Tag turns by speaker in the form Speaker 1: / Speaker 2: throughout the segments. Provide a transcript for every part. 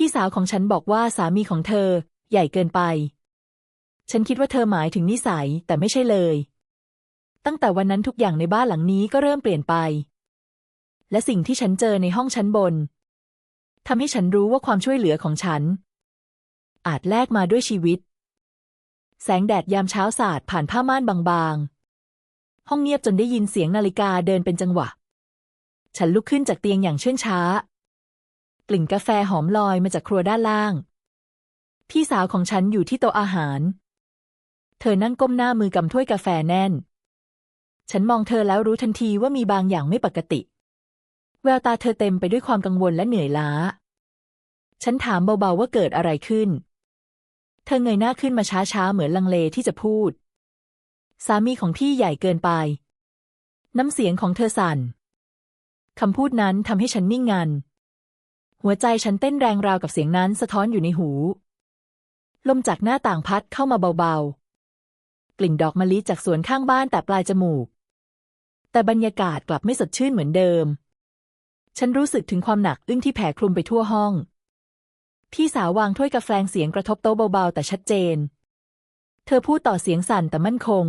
Speaker 1: พี่สาวของฉันบอกว่าสามีของเธอ ใหญ่เกินไป ฉันคิดว่าเธอหมายถึงนิสัยแต่ไม่ใช่เลย ตั้งแต่วันนั้นทุกอย่างในบ้านหลังนี้ก็เริ่มเปลี่ยนไป และสิ่งที่ฉันเจอในห้องชั้นบนทำให้ฉันรู้ว่าความช่วยเหลือของฉัน อาจแลกมาด้วยชีวิต แสงแดดยามเช้าสาดผ่านผ้าม่านบางๆ ห้องเงียบจนได้ยินเสียงนาฬิกาเดินเป็นจังหวะ ฉันลุกขึ้นจากเตียงอย่างเชื่องช้า กลิ่นกาแฟหอมลอยมาจากครัวด้านล่าง พี่สาวของฉันอยู่ที่โต๊ะอาหาร เธอนั่งก้มหน้ามือกำถ้วยกาแฟแน่น ฉันมองเธอแล้วรู้ทันทีว่ามีบางอย่างไม่ปกติ แววตาเธอเต็มไปด้วยความกังวลและเหนื่อยล้า ฉันถามเบาๆว่าเกิดอะไรขึ้น เธอเงยหน้าขึ้นมาช้าๆเหมือนลังเลที่จะพูด สามีของพี่ใหญ่เกินไป น้ำเสียงของเธอสั่นคำพูดนั้นทำให้ฉันนิ่งงัน หัวใจฉันเต้นแรงราวกับเสียงนั้นสะท้อนอยู่ในหู ลมจากหน้าต่างพัดเข้ามาเบาๆ กลิ่นดอกมะลิจากสวนข้างบ้านแต่ปลายจมูก แต่บรรยากาศกลับไม่สดชื่นเหมือนเดิม ฉันรู้สึกถึงความหนักอึ้งที่แผ่คลุมไปทั่วห้อง พี่สาววางถ้วยกาแฟเสียงกระทบโต๊ะเบาๆ แต่ชัดเจน เธอพูดต่อเสียงสั่นแต่มั่นคง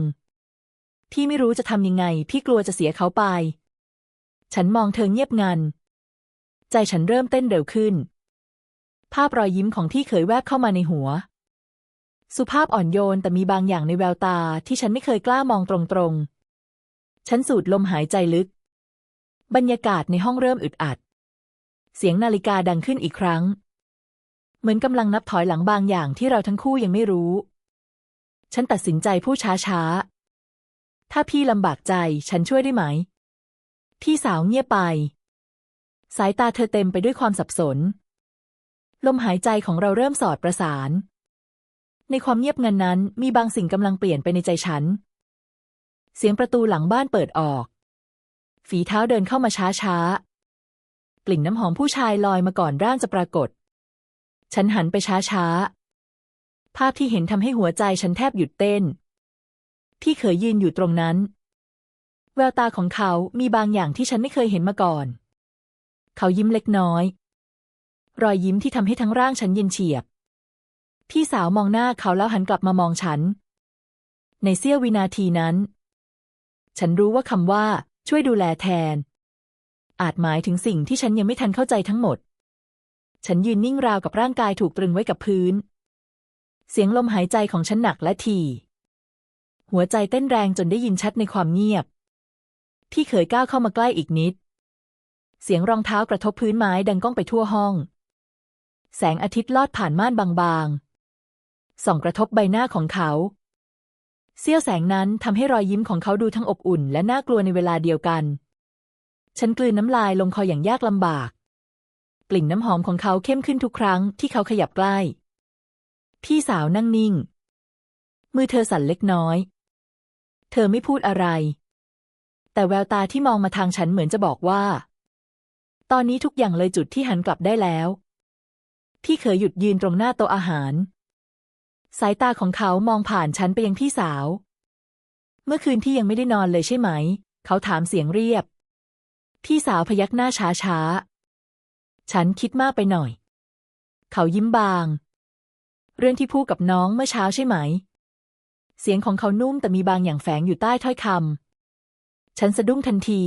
Speaker 1: พี่ไม่รู้จะทำยังไง พี่กลัวจะเสียเขาไป ฉันมองเธอเงียบงัน ใจฉันเริ่มเต้นเร็วขึ้น ภาพรอยยิ้มของพี่เขยแวบเข้ามาในหัว สุภาพอ่อนโยนแต่มีบางอย่างในแววตาที่ฉันไม่เคยกล้ามองตรงๆ ฉันสูดลมหายใจลึก บรรยากาศในห้องเริ่มอึดอัด เสียงนาฬิกาดังขึ้นอีกครั้ง เหมือนกำลังนับถอยหลังบางอย่างที่เราทั้งคู่ยังไม่รู้ ฉันตัดสินใจพูดช้าๆถ้าพี่ลำบากใจฉันช่วยได้ไหม พี่สาวเงียบไป สายตาเธอเต็มไปด้วยความสับสน ลมหายใจของเราเริ่มสอดประสาน ในความเงียบงันนั้น มีบางสิ่งกำลังเปลี่ยนไปในใจฉัน เสียงประตูหลังบ้านเปิดออก ฝีเท้าเดินเข้ามาช้าช้ากลิ่นน้ำหอมผู้ชายลอยมาก่อนร่างจะปรากฏ ฉันหันไปช้าช้าภาพที่เห็นทำให้หัวใจฉันแทบหยุดเต้นพี่เขยยืนอยู่ตรงนั้น แววตาของเขามีบางอย่างที่ฉันไม่เคยเห็นมาก่อน เขายิ้มเล็กน้อย รอยยิ้มที่ทำให้ทั้งร่างฉันเย็นเฉียบ พี่สาวมองหน้าเขาแล้วหันกลับมามองฉัน ในเสี้ยววินาทีนั้น ฉันรู้ว่าคำว่า ช่วยดูแลแทน อาจหมายถึงสิ่งที่ฉันยังไม่ทันเข้าใจทั้งหมด ฉันยืนนิ่งราวกับร่างกายถูกตรึงไว้กับพื้น เสียงลมหายใจของฉันหนักและถี่หัวใจเต้นแรงจนได้ยินชัดในความเงียบ พี่เขยก้าวเข้ามาใกล้อีกนิด เสียงรองเท้ากระทบพื้นไม้ดังก้องไปทั่วห้อง แสงอาทิตย์ลอดผ่านม่านบางๆ ส่องกระทบใบหน้าของเขา เสี้ยวแสงนั้นทำให้รอยยิ้มของเขาดูทั้งอบอุ่น และน่ากลัวในเวลาเดียวกัน ฉันกลืนน้ำลายลงคออย่างยากลำบาก กลิ่นน้ำหอมของเขาเข้มขึ้นทุกครั้งที่เขาขยับใกล้ พี่สาวนั่งนิ่ง มือเธอสั่นเล็กน้อย เธอไม่พูดอะไร แต่แววตาที่มองมาทางฉันเหมือนจะบอกว่า ตอนนี้ทุกอย่างเลยจุดที่หันกลับได้แล้ว พี่เขยหยุดยืนตรงหน้าโต๊ะอาหาร สายตาของเขามองผ่านฉันไปยังพี่สาว เมื่อคืนที่ยังไม่ได้นอนเลยใช่ไหม เขาถามเสียงเรียบ พี่สาวพยักหน้าช้าช้าฉันคิดมากไปหน่อย เขายิ้มบาง เรื่องที่พูดกับน้องเมื่อเช้าใช่ไหม เสียงของเขานุ่มแต่มีบางอย่างแฝงอยู่ใต้ถ้อยคำฉันสะดุ้งทันที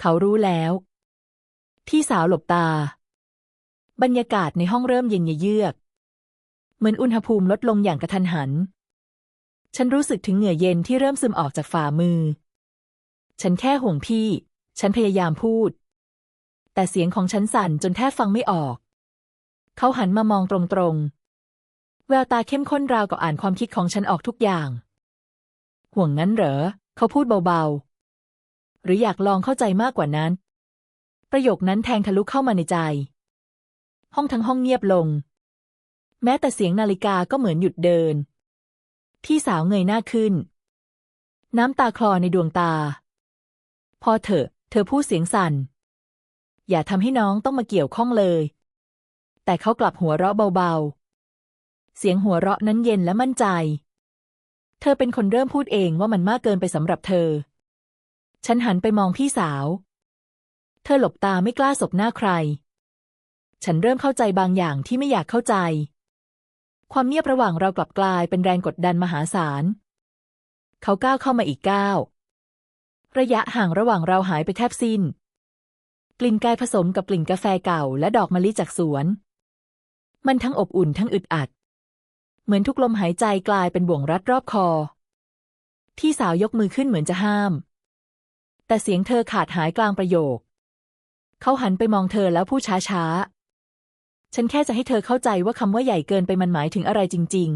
Speaker 1: เขารู้แล้ว พี่สาวหลบตา บรรยากาศในห้องเริ่มเย็นเยือก เหมือนอุณหภูมิลดลงอย่างกระทันหัน ฉันรู้สึกถึงเหงื่อเย็นที่เริ่มซึมออกจากฝ่ามือ ฉันแค่ห่วงพี่ ฉันพยายามพูด แต่เสียงของฉันสั่นจนแทบฟังไม่ออก เขาหันมามองตรงๆ แววตาเข้มข้นราวกับอ่านความคิดของฉันออกทุกอย่าง ห่วงงั้นเหรอ เขาพูดเบาๆ หรืออยากลองเข้าใจมากกว่านั้น ประโยคนั้นแทงทะลุเข้ามาในใจ ห้องทั้งห้องเงียบลง แม้แต่เสียงนาฬิกาก็เหมือนหยุดเดิน พี่สาวเงยหน้าขึ้น น้ำตาคลอในดวงตา พอเถอะ เธอพูดเสียงสั่น อย่าทำให้น้องต้องมาเกี่ยวข้องเลย แต่เขากลับหัวเราะเบาๆ เสียงหัวเราะนั้นเย็นและมั่นใจ เธอเป็นคนเริ่มพูดเองว่ามันมากเกินไปสำหรับเธอ ฉันหันไปมองพี่สาว เธอหลบตาไม่กล้าสบหน้าใคร ฉันเริ่มเข้าใจบางอย่างที่ไม่อยากเข้าใจ ความเงียบระหว่างเรากลับกลายเป็นแรงกดดันมหาศาล เขาก้าวเข้ามาอีกก้าว ระยะห่างระหว่างเราหายไปแทบสิ้น กลิ่นกายผสมกับกลิ่นกาแฟเก่าและดอกมะลิจากสวน มันทั้งอบอุ่นทั้งอึดอัด เหมือนทุกลมหายใจกลายเป็นบ่วงรัดรอบคอ พี่สาวยกมือขึ้นเหมือนจะห้าม แต่เสียงเธอขาดหายกลางประโยค เขาหันไปมองเธอแล้วพูดช้าๆ ฉันแค่จะให้เธอเข้าใจว่าคำว่าใหญ่เกินไปมันหมายถึงอะไรจริง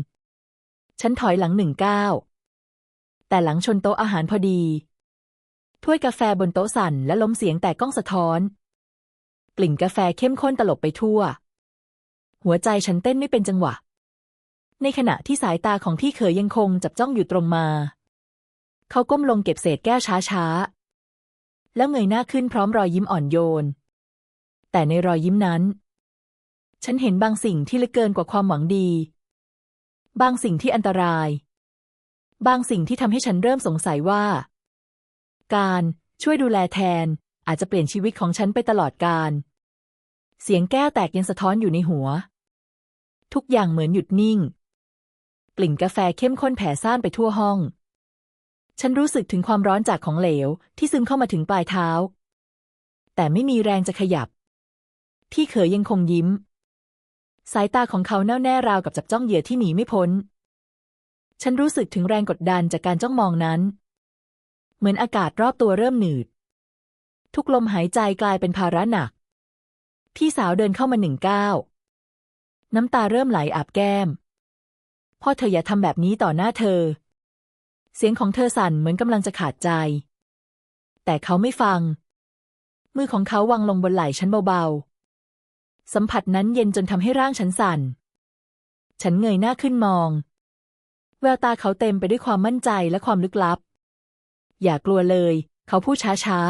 Speaker 1: ๆ ฉันถอยหลังหนึ่งก้าวแต่หลังชนโต๊ะอาหารพอดี ถ้วยกาแฟบนโต๊ะสั่นและล้มเสียงแตกก้องสะท้อน กลิ่นกาแฟเข้มข้นตลบไปทั่ว หัวใจฉันเต้นไม่เป็นจังหวะ ในขณะที่สายตาของพี่เขยยังคงจับจ้องอยู่ตรงมา เขาก้มลงเก็บเศษแก้วช้า แล้วเงยหน้าขึ้นพร้อมรอยยิ้มอ่อนโยน แต่ในรอยยิ้มนั้น ฉันเห็นบางสิ่งที่ลึกเกินกว่าความหวังดี บางสิ่งที่อันตราย บางสิ่งที่ทำให้ฉันเริ่มสงสัยว่า การช่วยดูแลแทนอาจจะเปลี่ยนชีวิตของฉันไปตลอดกาลเสียงแก้วแตกยังสะท้อนอยู่ในหัว ทุกอย่างเหมือนหยุดนิ่ง กลิ่นกาแฟเข้มข้นแผ่ซ่านไปทั่วห้อง ฉันรู้สึกถึงความร้อนจากของเหลว ที่ซึมเข้ามาถึงปลายเท้า แต่ไม่มีแรงจะขยับ พี่เขยยังคงยิ้ม สายตาของเขาแน่วแน่ราวกับจับจ้องเหยื่อที่หนีไม่พ้น ฉันรู้สึกถึงแรงกดดันจากการจ้องมองนั้น เหมือนอากาศรอบตัวเริ่มหนืด ทุกลมหายใจกลายเป็นภาระหนัก พี่สาวเดินเข้ามาหนึ่งก้าวน้ำตาเริ่มไหลอาบแก้มพ่อเธออย่าทำแบบนี้ต่อหน้าเธอ เสียงของเธอสั่นเหมือนกำลังจะขาดใจ แต่เขาไม่ฟัง มือของเขาวางลงบนไหล่ฉันเบาๆ สัมผัสนั้นเย็นจนทำให้ร่างฉันสั่น ฉันเงยหน้าขึ้นมอง แววตาเขาเต็มไปด้วยความมั่นใจและความลึกลับ อย่ากลัวเลย เขาพูดช้า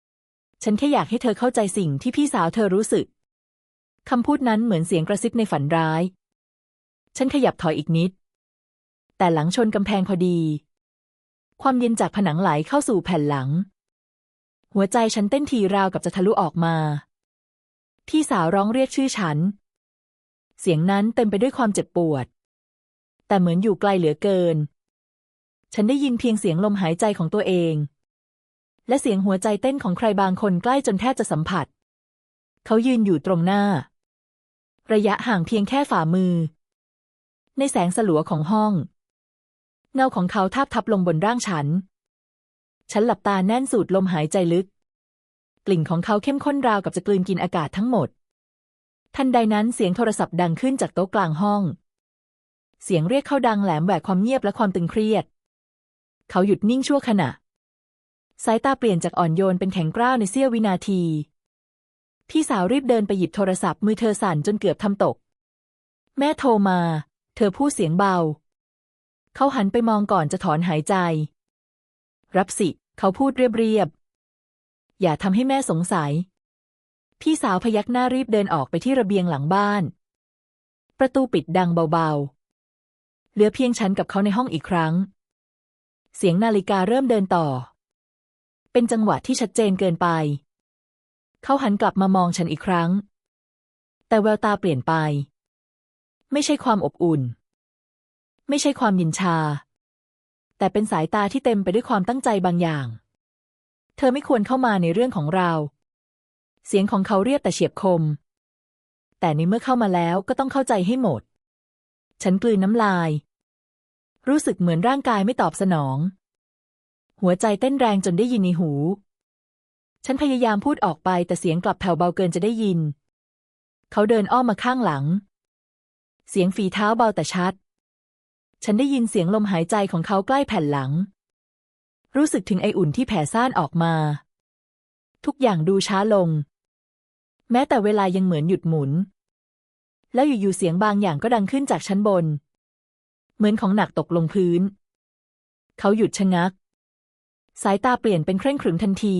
Speaker 1: ๆ ฉันแค่อยากให้เธอเข้าใจสิ่งที่พี่สาวเธอรู้สึกคำพูดนั้นเหมือนเสียงกระซิบในฝันร้าย ฉันขยับถอยอีกนิด แต่หลังชนกำแพงพอดี ความเย็นจากผนังไหลเข้าสู่แผ่นหลัง หัวใจฉันเต้นทีราวกับจะทะลุออกมา พี่สาวร้องเรียกชื่อฉัน เสียงนั้นเต็มไปด้วยความเจ็บปวด แต่เหมือนอยู่ไกลเหลือเกิน ฉันได้ยินเพียงเสียงลมหายใจของตัวเอง และเสียงหัวใจเต้นของใครบางคนใกล้จนแทบจะสัมผัส เขายืนอยู่ตรงหน้า ระยะห่างเพียงแค่ฝ่ามือ ในแสงสลัวของห้อง เงาของเขาทาบทับลงบนร่างฉัน ฉันหลับตาแน่นสูดลมหายใจลึก กลิ่นของเขาเข้มข้นราวกับจะกลืนกินอากาศทั้งหมด ทันใดนั้นเสียงโทรศัพท์ดังขึ้นจากโต๊ะกลางห้อง เสียงเรียกเข้าดังแหลมแหวกความเงียบและความตึงเครียด เขาหยุดนิ่งชั่วขณะ สายตาเปลี่ยนจากอ่อนโยนเป็นแข็งกร้าวในเสี้ยววินาที พี่สาวรีบเดินไปหยิบโทรศัพท์มือเธอสั่นจนเกือบทำตก แม่โทรมา เธอพูดเสียงเบา เขาหันไปมองก่อนจะถอนหายใจ รับสิ เขาพูดเรียบๆ อย่าทำให้แม่สงสัย พี่สาวพยักหน้ารีบเดินออกไปที่ระเบียงหลังบ้าน ประตูปิดดังเบาๆ เหลือเพียงฉันกับเขาในห้องอีกครั้ง เสียงนาฬิกาเริ่มเดินต่อ เป็นจังหวะที่ชัดเจนเกินไป เขาหันกลับมามองฉันอีกครั้ง แต่แววตาเปลี่ยนไป ไม่ใช่ความอบอุ่น ไม่ใช่ความยินชา แต่เป็นสายตาที่เต็มไปด้วยความตั้งใจบางอย่าง เธอไม่ควรเข้ามาในเรื่องของเรา เสียงของเขาเรียบแต่เฉียบคม แต่ในเมื่อเข้ามาแล้วก็ต้องเข้าใจให้หมด ฉันกลืนน้ำลาย รู้สึกเหมือนร่างกายไม่ตอบสนอง หัวใจเต้นแรงจนได้ยินในหู ฉันพยายามพูดออกไปแต่เสียงกลับแผ่วเบาเกินจะได้ยิน เขาเดินอ้อมมาข้างหลัง เสียงฝีเท้าเบาแต่ชัด ฉันได้ยินเสียงลมหายใจของเขาใกล้แผ่นหลัง รู้สึกถึงไออุ่นที่แผ่ซ่านออกมา ทุกอย่างดูช้าลง แม้แต่เวลายังเหมือนหยุดหมุน แล้วอยู่ๆเสียงบางอย่างก็ดังขึ้นจากชั้นบน เหมือนของหนักตกลงพื้น เขาหยุดชะงัก สายตาเปลี่ยนเป็นเคร่งขรึมทันที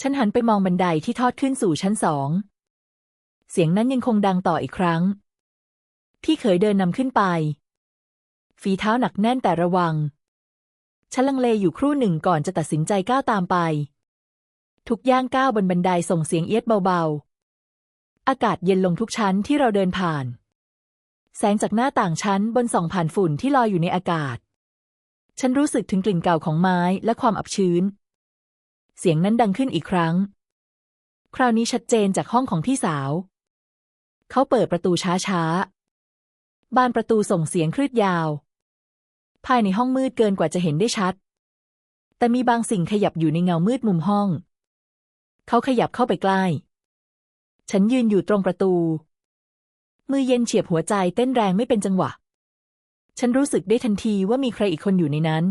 Speaker 1: ฉันหันไปมองบันไดที่ทอดขึ้นสู่ชั้นสอง เสียงนั้นยังคงดังต่ออีกครั้ง พี่เขยเดินนำขึ้นไป ฝีเท้าหนักแน่นแต่ระวัง ฉันลังเลอยู่ครู่หนึ่งก่อนจะตัดสินใจก้าวตามไป ทุกย่างก้าวบนบันไดส่งเสียงเอียดเบาๆ อากาศเย็นลงทุกชั้นที่เราเดินผ่าน แสงจากหน้าต่างชั้นบนส่องผ่านฝุ่นที่ลอยอยู่ในอากาศ ฉันรู้สึกถึงกลิ่นเก่าของไม้และความอับชื้น เสียงนั้นดังขึ้นอีกครั้ง คราวนี้ชัดเจนจากห้องของพี่สาว เขาเปิดประตูช้าๆ บานประตูส่งเสียงคลืดยาว ภายในห้องมืดเกินกว่าจะเห็นได้ชัด แต่มีบางสิ่งขยับอยู่ในเงามืดมุมห้อง เขาขยับเข้าไปใกล้ ฉันยืนอยู่ตรงประตู มือเย็นเฉียบหัวใจเต้นแรงไม่เป็นจังหวะ ฉันรู้สึกได้ทันทีว่ามีใครอีกคนอยู่ในนั้น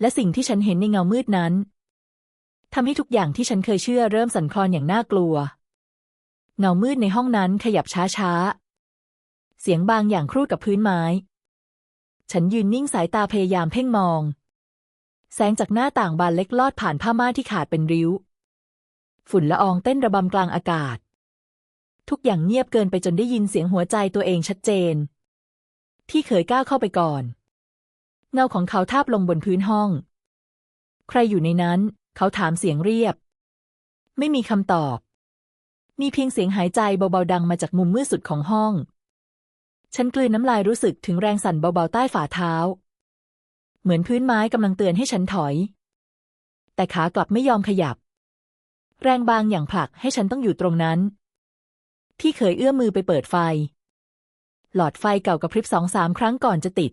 Speaker 1: และสิ่งที่ฉันเห็นในเงามืดนั้นทำให้ทุกอย่างที่ฉันเคยเชื่อเริ่มสั่นคลอนอย่างน่ากลัว เงามืดในห้องนั้นขยับช้าๆ เสียงบางอย่างครูดกับพื้นไม้ ฉันยืนนิ่งสายตาพยายามเพ่งมอง แสงจากหน้าต่างบานเล็กลอดผ่านผ้าม่านที่ขาดเป็นริ้ว ฝุ่นละอองเต้นระบำกลางอากาศ ทุกอย่างเงียบเกินไปจนได้ยินเสียงหัวใจตัวเองชัดเจน ที่เคยก้าวเข้าไปก่อน เงาของเขาทาบลงบนพื้นห้อง ใครอยู่ในนั้น เขาถามเสียงเรียบ ไม่มีคำตอบ มีเพียงเสียงหายใจเบาๆดังมาจากมุมมืดสุดของห้อง ฉันกลืนน้ำลายรู้สึกถึงแรงสั่นเบาๆใต้ฝ่าเท้า เหมือนพื้นไม้กำลังเตือนให้ฉันถอย แต่ขากลับไม่ยอมขยับ แรงบางอย่างผลักให้ฉันต้องอยู่ตรงนั้น พี่เคยเอื้อมมือไปเปิดไฟ หลอดไฟเก่ากระพริบสองสามครั้งก่อนจะติด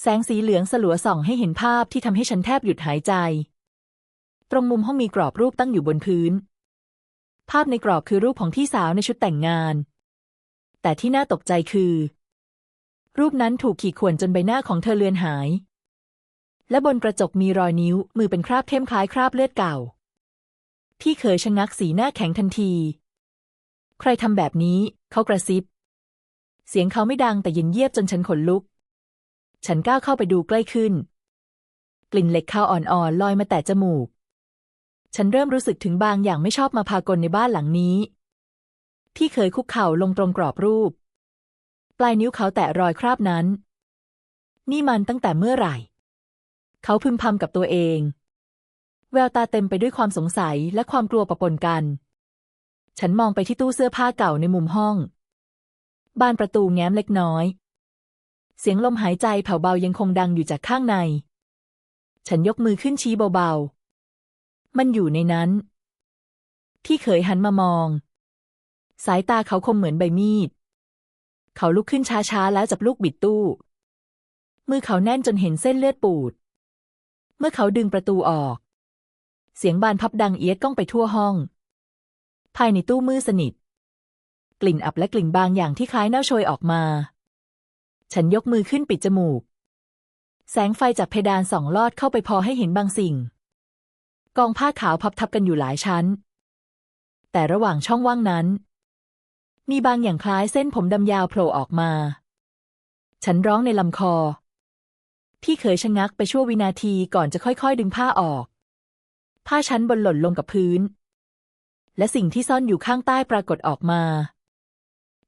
Speaker 1: แสงสีเหลืองสลัวส่องให้เห็นภาพที่ทำให้ฉันแทบหยุดหายใจ ตรงมุมห้องมีกรอบรูปตั้งอยู่บนพื้น ภาพในกรอบคือรูปของพี่สาวในชุดแต่งงาน แต่ที่น่าตกใจคือ รูปนั้นถูกขีดข่วนจนใบหน้าของเธอเลือนหาย และบนกระจกมีรอยนิ้วมือเป็นคราบเข้มคล้ายคราบเลือดเก่า พี่เคยชะงักสีหน้าแข็งทันที ใครทำแบบนี้ เขากระซิบ เสียงเขาไม่ดังแต่เย็นเยียบจนฉันขนลุก ฉันก้าวเข้าไปดูใกล้ขึ้น กลิ่นเหล็กคาวอ่อนๆลอยมาแต่จมูก ฉันเริ่มรู้สึกถึงบางอย่างไม่ชอบมาพากลในบ้านหลังนี้ พี่เคยคุกเข่าลงตรงกรอบรูป ปลายนิ้วเขาแตะรอยคราบนั้น นี่มันตั้งแต่เมื่อไหร่ เขาพึมพำกับตัวเอง แววตาเต็มไปด้วยความสงสัยและความกลัวปะปนกัน ฉันมองไปที่ตู้เสื้อผ้าเก่าในมุมห้อง บานประตูแง้มเล็กน้อย เสียงลมหายใจแผ่วเบายังคงดังอยู่จากข้างใน ฉันยกมือขึ้นชี้เบาๆ มันอยู่ในนั้นพี่เขยหันมามอง สายตาเขาคมเหมือนใบมีด เขาลุกขึ้นช้าๆ แล้วจับลูกบิดตู้ มือเขาแน่นจนเห็นเส้นเลือดปูด เมื่อเขาดึงประตูออก เสียงบานพับดังเอียดก้องไปทั่วห้อง ภายในตู้มืดสนิท กลิ่นอับและกลิ่นบางอย่างที่คล้ายเน่าโชยออกมา ฉันยกมือขึ้นปิดจมูก แสงไฟจากเพดานส่องลอดเข้าไปพอให้เห็นบางสิ่ง กองผ้าขาวพับทับกันอยู่หลายชั้น แต่ระหว่างช่องว่างนั้น มีบางอย่างคล้ายเส้นผมดำยาวโผล่ออกมา ฉันร้องในลำคอ พี่เขยชะงักไปชั่ววินาทีก่อนจะค่อยๆ ดึงผ้าออก ผ้าชั้นบนหล่นลงกับพื้น และสิ่งที่ซ่อนอยู่ข้างใต้ปรากฏออกมา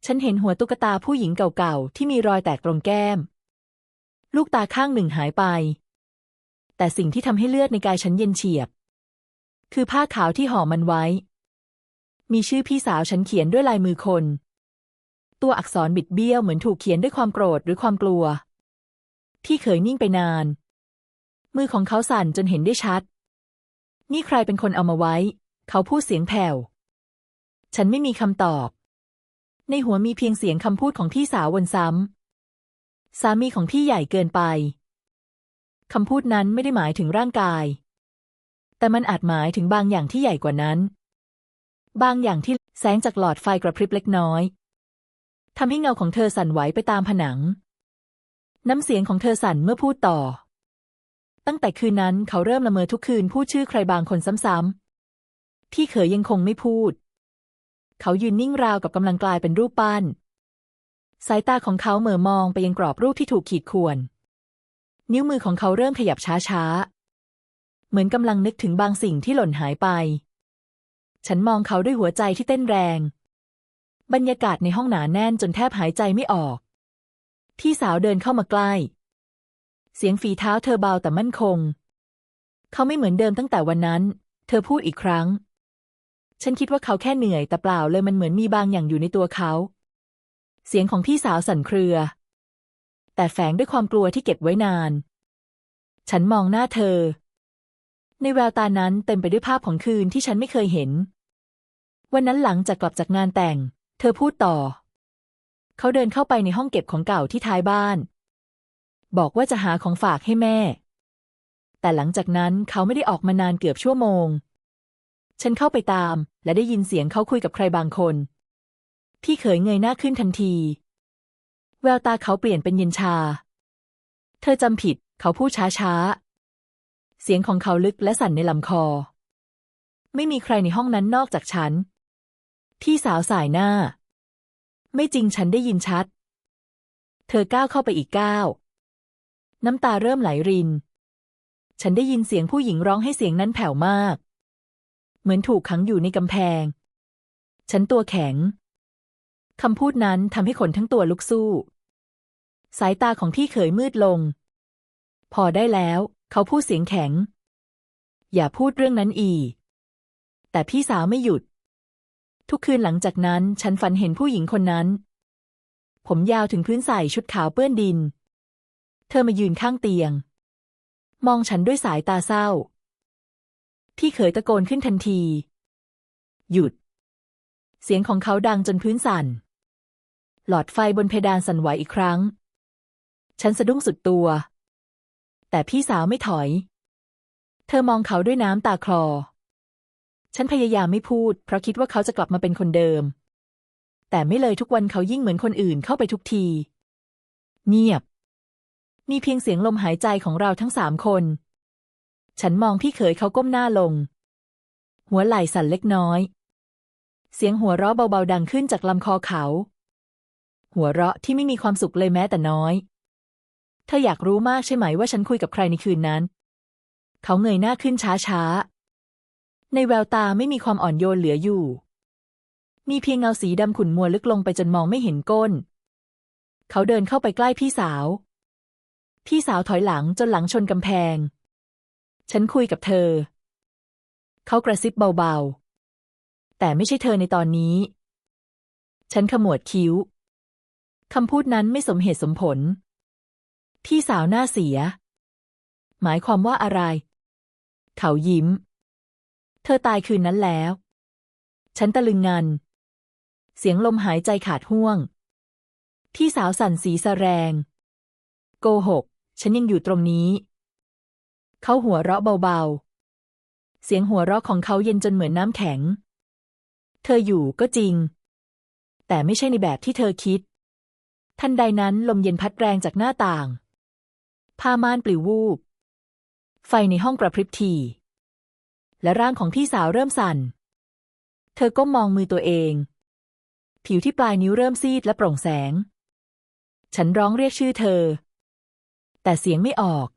Speaker 1: ฉันเห็นหัวตุ๊กตาผู้หญิงเก่าๆ ที่มีรอยแตกตรงแก้ม ลูกตาข้างหนึ่งหายไป แต่สิ่งที่ทำให้เลือดในกายฉันเย็นเฉียบ คือผ้าขาวที่ห่อมันไว้ มีชื่อพี่สาวฉันเขียนด้วยลายมือคน ตัวอักษรบิดเบี้ยวเหมือนถูกเขียนด้วยความโกรธหรือความกลัว พี่เขยนิ่งไปนาน มือของเขาสั่นจนเห็นได้ชัด นี่ใครเป็นคนเอามาไว้ เขาพูดเสียงแผ่ว ฉันไม่มีคำตอบ ในหัวมีเพียงเสียงคำพูดของพี่สาววนซ้ำ สามีของพี่ใหญ่เกินไปคำพูดนั้นไม่ได้หมายถึงร่างกาย แต่มันอาจหมายถึงบางอย่างที่ใหญ่กว่านั้น บางอย่างที่แสงจากหลอดไฟกระพริบเล็กน้อยทำให้เงาของเธอสั่นไหวไปตามผนัง น้ำเสียงของเธอสั่นเมื่อพูดต่อ ตั้งแต่คืนนั้นเขาเริ่มละเมอทุกคืนพูดชื่อใครบางคนซ้ำๆ พี่เขยยังคงไม่พูด เขายืนนิ่งราวกับกำลังกลายเป็นรูปปั้น สายตาของเขาเหม่อมองไปยังกรอบรูปที่ถูกขีดข่วน นิ้วมือของเขาเริ่มขยับช้าๆ เหมือนกำลังนึกถึงบางสิ่งที่หล่นหายไป ฉันมองเขาด้วยหัวใจที่เต้นแรง บรรยากาศในห้องหนาแน่นจนแทบหายใจไม่ออก พี่สาวเดินเข้ามาใกล้ เสียงฝีเท้าเธอเบาแต่มั่นคง เขาไม่เหมือนเดิมตั้งแต่วันนั้น เธอพูดอีกครั้ง ฉันคิดว่าเขาแค่เหนื่อยแต่เปล่าเลยมันเหมือนมีบางอย่างอยู่ในตัวเขา เสียงของพี่สาวสั่นเครือ แต่แฝงด้วยความกลัวที่เก็บไว้นาน ฉันมองหน้าเธอ ในแววตานั้นเต็มไปด้วยภาพของคืนที่ฉันไม่เคยเห็น วันนั้นหลังจากกลับจากงานแต่ง เธอพูดต่อ เขาเดินเข้าไปในห้องเก็บของเก่าที่ท้ายบ้าน บอกว่าจะหาของฝากให้แม่ แต่หลังจากนั้นเขาไม่ได้ออกมานานเกือบชั่วโมง ฉันเข้าไปตาม และได้ยินเสียงเขาคุยกับใครบางคน พี่เขยเงยหน้าขึ้นทันที แววตาเขาเปลี่ยนเป็นเย็นชา เธอจำผิด เขาพูดช้าๆ เสียงของเขาลึกและสั่นในลำคอ ไม่มีใครในห้องนั้นนอกจากฉันพี่สาวสายหน้า ไม่จริงฉันได้ยินชัด เธอก้าวเข้าไปอีกก้าว น้ำตาเริ่มไหลริน ฉันได้ยินเสียงผู้หญิงร้องให้เสียงนั้นแผ่วมาก เหมือนถูกขังอยู่ในกำแพง ฉันตัวแข็งคำพูดนั้นทำให้ขนทั้งตัวลุกสู้ สายตาของพี่เขยมืดลง พอได้แล้ว เขาพูดเสียงแข็ง อย่าพูดเรื่องนั้นอีก แต่พี่สาวไม่หยุด ทุกคืนหลังจากนั้น ฉันฝันเห็นผู้หญิงคนนั้น ผมยาวถึงพื้นใส่ชุดขาวเปื้อนดิน เธอมายืนข้างเตียง มองฉันด้วยสายตาเศร้า พี่เขยตะโกนขึ้นทันที หยุด เสียงของเขาดังจนพื้นสั่น หลอดไฟบนเพดานสั่นไหวอีกครั้ง ฉันสะดุ้งสุดตัว แต่พี่สาวไม่ถอย เธอมองเขาด้วยน้ำตาคลอ ฉันพยายามไม่พูด เพราะคิดว่าเขาจะกลับมาเป็นคนเดิม แต่ไม่เลยทุกวันเขายิ่งเหมือนคนอื่นเข้าไปทุกที เงียบ มีเพียงเสียงลมหายใจของเราทั้งสามคน ฉันมองพี่เขยเขาก้มหน้าลง หัวไหล่สั่นเล็กน้อย เสียงหัวเราะเบาๆดังขึ้นจากลำคอเขา หัวเราะที่ไม่มีความสุขเลยแม้แต่น้อย เธออยากรู้มากใช่ไหมว่าฉันคุยกับใครในคืนนั้น เขาเงยหน้าขึ้นช้าๆ ในแววตาไม่มีความอ่อนโยนเหลืออยู่ มีเพียงเงาสีดำขุ่นมัวลึกลงไปจนมองไม่เห็นก้น เขาเดินเข้าไปใกล้พี่สาว พี่สาวถอยหลังจนหลังชนกำแพง ฉันคุยกับเธอ เขากระซิบเบาๆ แต่ไม่ใช่เธอในตอนนี้ ฉันขมวดคิ้วคำพูดนั้นไม่สมเหตุสมผล พี่สาวหน้าเสีย หมายความว่าอะไร เขายิ้ม เธอตายคืนนั้นแล้ว ฉันตะลึงงัน เสียงลมหายใจขาดห่วง พี่สาวสั่นสีสะแรง โกหก ฉันยังอยู่ตรงนี้ เขาหัวเราะเบาๆ เสียงหัวเราะของเขาเย็นจนเหมือนน้ำแข็ง เธออยู่ก็จริง แต่ไม่ใช่ในแบบที่เธอคิด ทันใดนั้นลมเย็นพัดแรงจากหน้าต่าง ผ้าม่านปลิววูบ ไฟในห้องกระพริบที และร่างของพี่สาวเริ่มสั่น เธอก้มมองมือตัวเอง ผิวที่ปลายนิ้วเริ่มซีดและโปร่งแสง ฉันร้องเรียกชื่อเธอ แต่เสียงไม่ออก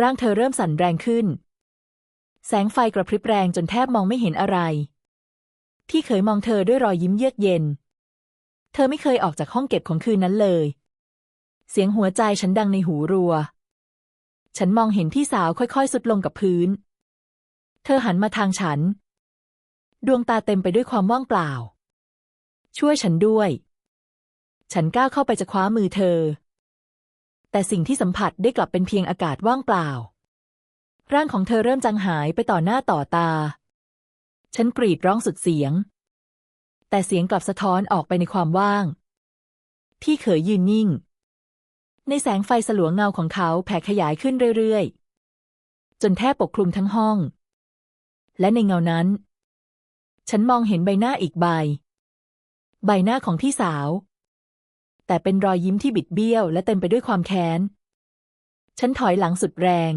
Speaker 1: ร่างเธอเริ่มสั่นแรงขึ้น แสงไฟกระพริบแรงจนแทบมองไม่เห็นอะไร พี่เคยมองเธอด้วยรอยยิ้มเยือกเย็น เธอไม่เคยออกจากห้องเก็บของคืนนั้นเลย เสียงหัวใจฉันดังในหูรัว ฉันมองเห็นพี่สาวค่อยๆสุดลงกับพื้น เธอหันมาทางฉัน ดวงตาเต็มไปด้วยความว่างเปล่า ช่วยฉันด้วย ฉันก้าวเข้าไปจะคว้ามือเธอ แต่สิ่งที่สัมผัสได้กลับเป็นเพียงอากาศว่างเปล่า ร่างของเธอเริ่มจางหายไปต่อหน้าต่อตา ฉันกรีดร้องสุดเสียง แต่เสียงกลับสะท้อนออกไปในความว่าง พี่เขยยืนนิ่ง ในแสงไฟสลัวเงาของเขาแผ่ขยายขึ้นเรื่อยๆ จนแทบปกคลุมทั้งห้อง และในเงานั้น ฉันมองเห็นใบหน้าอีกใบ ใบหน้าของพี่สาว แต่เป็นรอยยิ้มที่บิดเบี้ยวและเต็มไปด้วยความแค้น ฉันถอยหลังสุดแรง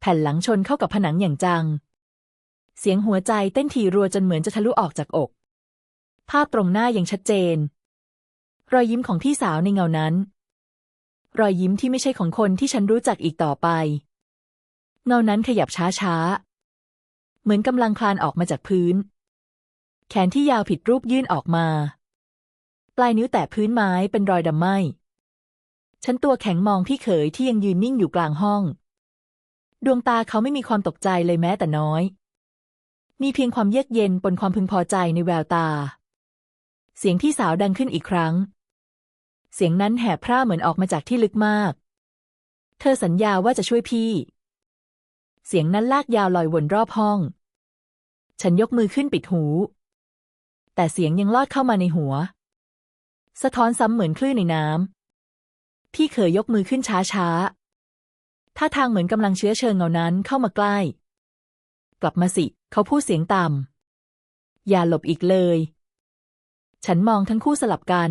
Speaker 1: แผ่นหลังชนเข้ากับผนังอย่างจัง เสียงหัวใจเต้นถี่รัวจนเหมือนจะทะลุออกจากอก ภาพตรงหน้ายังชัดเจน รอยยิ้มของพี่สาวในเงานั้น รอยยิ้มที่ไม่ใช่ของคนที่ฉันรู้จักอีกต่อไป เงานั้นขยับช้าๆ เหมือนกำลังคลานออกมาจากพื้น แขนที่ยาวผิดรูปยื่นออกมา ปลายนิ้วแตะพื้นไม้เป็นรอยดำไหมฉันตัวแข็งมองพี่เขยที่ยังยืนนิ่งอยู่กลางห้อง ดวงตาเขาไม่มีความตกใจเลยแม้แต่น้อย มีเพียงความเยือกเย็นปนความพึงพอใจในแววตา เสียงพี่สาวดังขึ้นอีกครั้ง เสียงนั้นแหบพร่าเหมือนออกมาจากที่ลึกมาก เธอสัญญาว่าจะช่วยพี่ เสียงนั้นลากยาวลอยวนรอบห้อง ฉันยกมือขึ้นปิดหู แต่เสียงยังลอดเข้ามาในหัว สะท้อนซ้ำเหมือนคลื่นในน้ำ พี่เขยยกมือขึ้นช้าช้าๆ ท่าทางเหมือนกำลังเชื้อเชิญเงานั้นเข้ามาใกล้ กลับมาสิ เขาพูดเสียงต่ำอย่าหลบอีกเลย ฉันมองทั้งคู่สลับกัน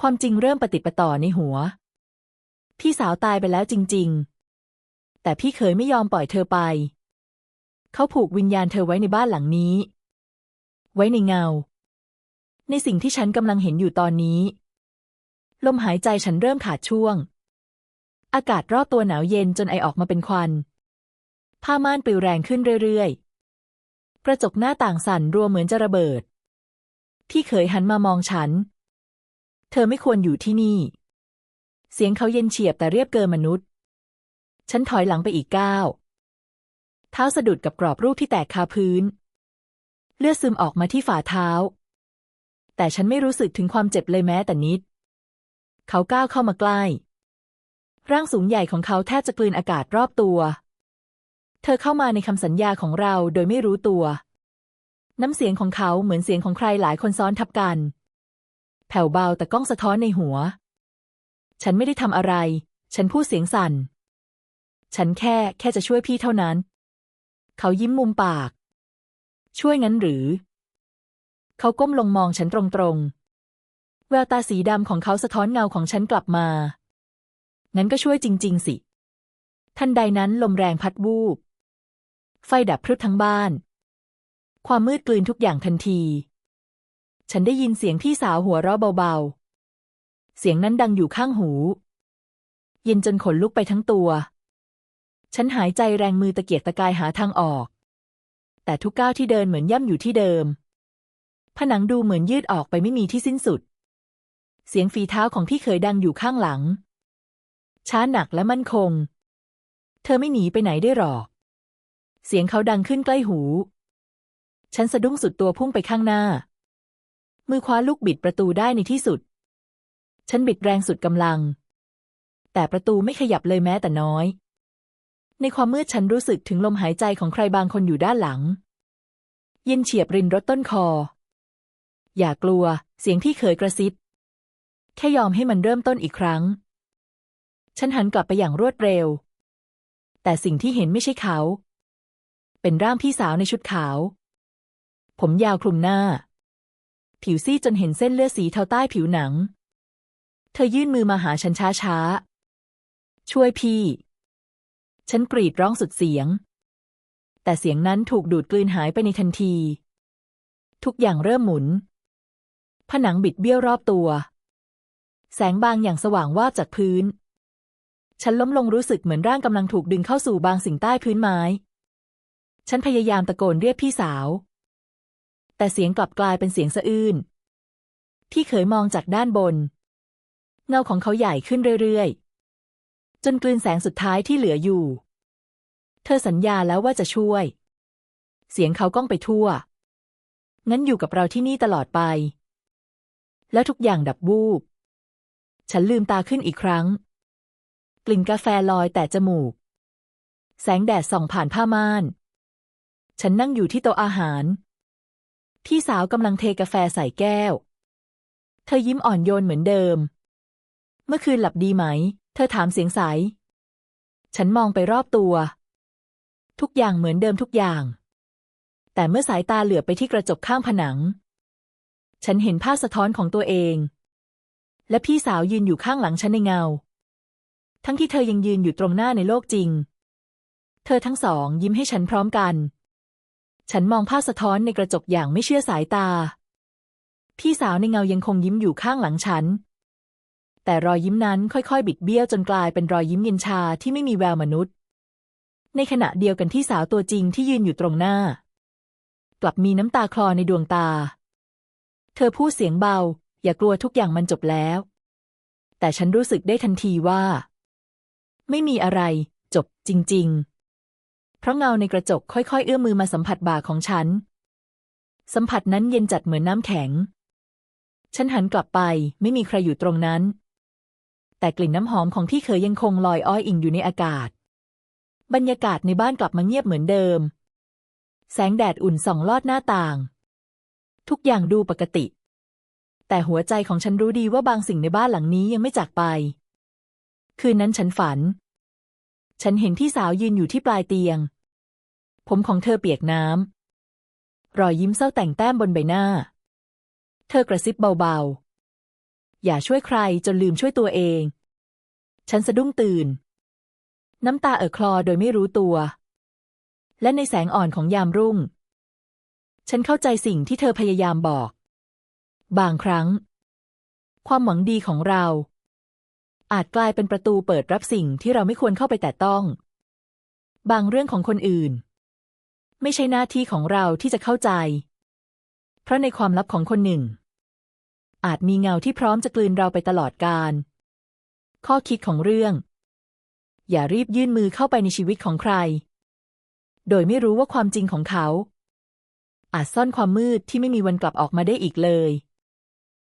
Speaker 1: ความจริงเริ่มปฏิประต่อในหัว พี่สาวตายไปแล้วจริง ๆ แต่พี่เคยไม่ยอมปล่อยเธอไป เขาผูกวิญญาณเธอไว้ในบ้านหลังนี้ ไว้ในเงา ในสิ่งที่ฉันกำลังเห็นอยู่ตอนนี้ ลมหายใจฉันเริ่มขาดช่วง อากาศรอบตัวหนาวเย็นจนไอออกมาเป็นควัน ผ้าม่านปลิวแรงขึ้นเรื่อยๆ กระจกหน้าต่างสั่นรัวเหมือนจะระเบิด พี่เขยหันมามองฉัน เธอไม่ควรอยู่ที่นี่ เสียงเขาเย็นเฉียบแต่เรียบเกินมนุษย์ ฉันถอยหลังไปอีกก้าวเท้าสะดุดกับกรอบรูปที่แตกคาพื้น เลือดซึมออกมาที่ฝ่าเท้า แต่ฉันไม่รู้สึกถึงความเจ็บเลยแม้แต่นิด เขาก้าวเข้ามาใกล้ ร่างสูงใหญ่ของเขาแทบจะกลืนอากาศรอบตัว เธอเข้ามาในคำสัญญาของเราโดยไม่รู้ตัว น้ำเสียงของเขาเหมือนเสียงของใครหลายคนซ้อนทับกัน แผ่วเบาแต่ก้องสะท้อนในหัว ฉันไม่ได้ทำอะไร ฉันพูดเสียงสั่น ฉันแค่แค่จะช่วยพี่เท่านั้น เขายิ้มมุมปาก ช่วยงั้นหรือ เขาก้มลงมองฉันตรงๆ แววตาสีดำของเขาสะท้อนเงาของฉันกลับมา งั้นก็ช่วยจริง ๆ สิ ทันใดนั้นลมแรงพัดวูบ ไฟดับพรึบทั้งบ้าน ความมืดกลืนทุกอย่างทันที ฉันได้ยินเสียงพี่สาวหัวเราะเบาๆ เสียงนั้นดังอยู่ข้างหู เย็นจนขนลุกไปทั้งตัว ฉันหายใจแรงมือตะเกียกตะกายหาทางออก แต่ทุกก้าวที่เดินเหมือนย่ำอยู่ที่เดิม ผนังดูเหมือนยืดออกไปไม่มีที่สิ้นสุด เสียงฝีเท้าของพี่เคยดังอยู่ข้างหลัง ช้าหนักและมั่นคง เธอไม่หนีไปไหนได้หรอก เสียงเขาดังขึ้นใกล้หู ฉันสะดุ้งสุดตัวพุ่งไปข้างหน้า มือคว้าลูกบิดประตูได้ในที่สุด ฉันบิดแรงสุดกำลัง แต่ประตูไม่ขยับเลยแม้แต่น้อย ในความมืดฉันรู้สึกถึงลมหายใจของใครบางคนอยู่ด้านหลัง เย็นเฉียบรินรถต้นคอ อย่ากลัว เสียงพี่เขยกระซิบ แค่ยอมให้มันเริ่มต้นอีกครั้ง ฉันหันกลับไปอย่างรวดเร็ว แต่สิ่งที่เห็นไม่ใช่เขา เป็นร่างพี่สาวในชุดขาว ผมยาวคลุมหน้า ผิวซีดจนเห็นเส้นเลือดสีเทาใต้ผิวหนัง เธอยื่นมือมาหาฉันช้าๆช่วยพี่ ฉันกรีดร้องสุดเสียง แต่เสียงนั้นถูกดูดกลืนหายไปในทันที ทุกอย่างเริ่มหมุน ผนังบิดเบี้ยวรอบตัว แสงบางอย่างสว่างวาบจากพื้น ฉันล้มลงรู้สึกเหมือนร่างกำลังถูกดึงเข้าสู่บางสิ่งใต้พื้นไม้ ฉันพยายามตะโกนเรียกพี่สาว แต่เสียงกลับกลายเป็นเสียงสะอื้นพี่เขยมองจากด้านบน เงาของเขาใหญ่ขึ้นเรื่อยๆ จนกลืนแสงสุดท้ายที่เหลืออยู่ เธอสัญญาแล้วว่าจะช่วย เสียงเขาก้องไปทั่ว งั้นอยู่กับเราที่นี่ตลอดไป แล้วทุกอย่างดับวูบ ฉันลืมตาขึ้นอีกครั้ง กลิ่นกาแฟลอยแต่จมูก แสงแดดส่องผ่านผ้าม่าน ฉันนั่งอยู่ที่โต๊ะอาหาร พี่สาวกำลังเทกาแฟใส่แก้ว เธอยิ้มอ่อนโยนเหมือนเดิม เมื่อคืนหลับดีไหม เธอถามเสียงใส ฉันมองไปรอบตัว ทุกอย่างเหมือนเดิมทุกอย่าง แต่เมื่อสายตาเหลือบไปที่กระจกข้างผนัง ฉันเห็นภาพสะท้อนของตัวเอง และพี่สาวยืนอยู่ข้างหลังฉันในเงา ทั้งที่เธอยังยืนอยู่ตรงหน้าในโลกจริง เธอทั้งสองยิ้มให้ฉันพร้อมกัน ฉันมองภาพสะท้อนในกระจกอย่างไม่เชื่อสายตา พี่สาวในเงายังคงยิ้มอยู่ข้างหลังฉัน แต่รอยยิ้มนั้นค่อยๆ บิดเบี้ยวจนกลายเป็นรอยยิ้มเย็นชาที่ไม่มีแววมนุษย์ ในขณะเดียวกันที่สาวตัวจริงที่ยืนอยู่ตรงหน้า กลับมีน้ำตาคลอในดวงตา เธอพูดเสียงเบา อย่ากลัวทุกอย่างมันจบแล้ว แต่ฉันรู้สึกได้ทันทีว่า ไม่มีอะไร จบจริง ๆ เพราะเงาในกระจกค่อยๆ เอื้อมมือมาสัมผัสบ่าของฉัน สัมผัสนั้นเย็นจัดเหมือนน้ำแข็ง ฉันหันกลับไปไม่มีใครอยู่ตรงนั้น แต่กลิ่นน้ำหอมของพี่เขยยังคงลอยอ้อยอิงอยู่ในอากาศ บรรยากาศในบ้านกลับมาเงียบเหมือนเดิม แสงแดดอุ่นส่องลอดหน้าต่าง ทุกอย่างดูปกติ แต่หัวใจของฉันรู้ดีว่าบางสิ่งในบ้านหลังนี้ยังไม่จากไป คืนนั้นฉันฝันฉันเห็นพี่สาวยืนอยู่ที่ปลายเตียง ผมของเธอเปียกน้ำ รอยยิ้มเศร้าแต่งแต้มบนใบหน้า เธอกระซิบเบาๆ อย่าช่วยใครจนลืมช่วยตัวเอง ฉันสะดุ้งตื่น น้ำตาเอ่อคลอโดยไม่รู้ตัว และในแสงอ่อนของยามรุ่ง ฉันเข้าใจสิ่งที่เธอพยายามบอก บางครั้ง ความหวังดีของเรา อาจกลายเป็นประตูเปิดรับสิ่งที่เราไม่ควรเข้าไปแตะต้อง บางเรื่องของคนอื่น ไม่ใช่หน้าที่ของเราที่จะเข้าใจ เพราะในความลับของคนหนึ่ง อาจมีเงาที่พร้อมจะกลืนเราไปตลอดกาลข้อคิดของเรื่อง อย่ารีบยื่นมือเข้าไปในชีวิตของใคร โดยไม่รู้ว่าความจริงของเขา อาจซ่อนความมืดที่ไม่มีวันกลับออกมาได้อีกเลย